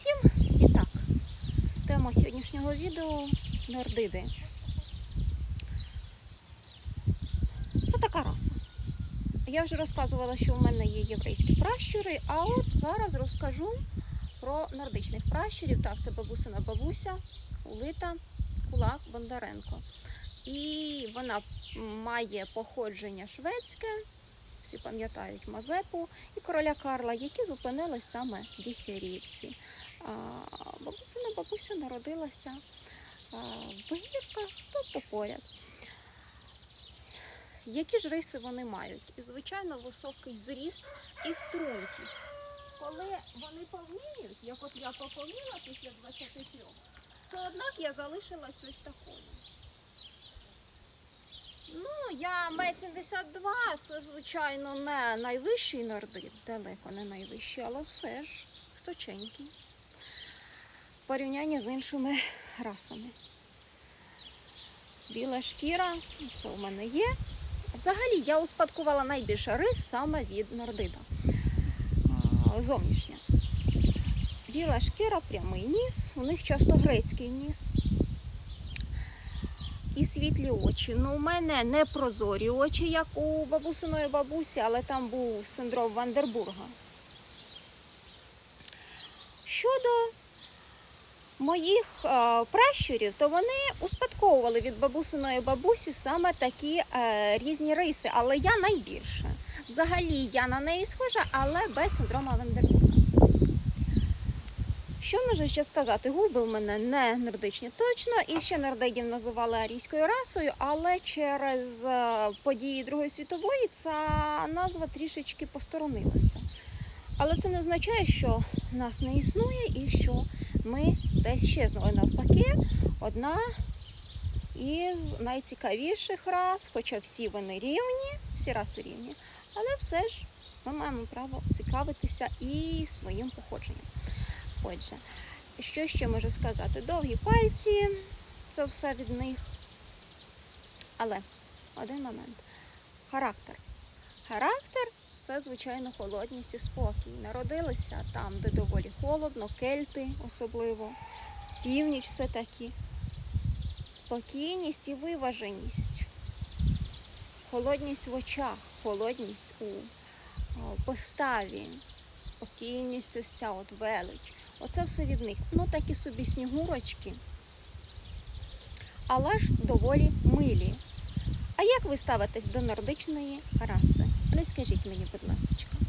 усім! І так, тема сьогоднішнього відео нордиди. Це така раса. Я вже розказувала, що в мене є єврейські пращури, а от зараз розкажу про нордичних пращурів. Так, це бабусина бабуся, улита Кулак Бондаренко. І вона має походження шведське, всі пам'ятають Мазепу і короля Карла, які зупинились саме в Дігтярівці. Бабусина бабуся народилася в Гірках, тобто поряд. Які ж риси вони мають? І, звичайно, високий зріст і стрункість. Коли вони повніють, як от я поповніла після 23, все однак я залишилась ось такою. Ну, я мет 72, це, звичайно, не найвищий нордит, далеко не найвищий, але все ж височенький. Порівнянні з іншими расами. Біла шкіра, це у мене є. Взагалі я успадкувала найбільше рис саме від нордида. Зовнішня. Біла шкіра, прямий ніс, у них часто грецький ніс. І світлі очі. Ну, у мене не прозорі очі, як у бабусиної бабусі, але там був синдром Вандербурга. Щодо моїх е, пращурів, то вони успадковували від бабусиної бабусі саме такі е, різні риси, але я найбільше. Взагалі я на неї схожа, але без синдрома Вандербурга. Що можу ще сказати? Губи в мене не нордичні точно, і ще нордидів називали арійською расою, але через е, події Другої світової ця назва трішечки посторонилася. Але це не означає, що нас не існує і що ми десь щезнули. Навпаки, одна із найцікавіших рас, хоча всі вони рівні, всі раси рівні, але все ж ми маємо право цікавитися і своїм походженням. Отже, що ще можу сказати? Довгі пальці, це все від них. Але один момент. Характер. Характер це, звичайно, холодність і спокій. Народилися там, де доволі холодно, кельти особливо, північ все таки. Спокійність і виваженість. Холодність в очах, холодність у поставі, спокійність ось ця от велич. Оце все від них. Ну такі собі снігурочки, але ж доволі милі. А як ви ставитесь до нордичної раси? Розкажіть мені, будь ласка.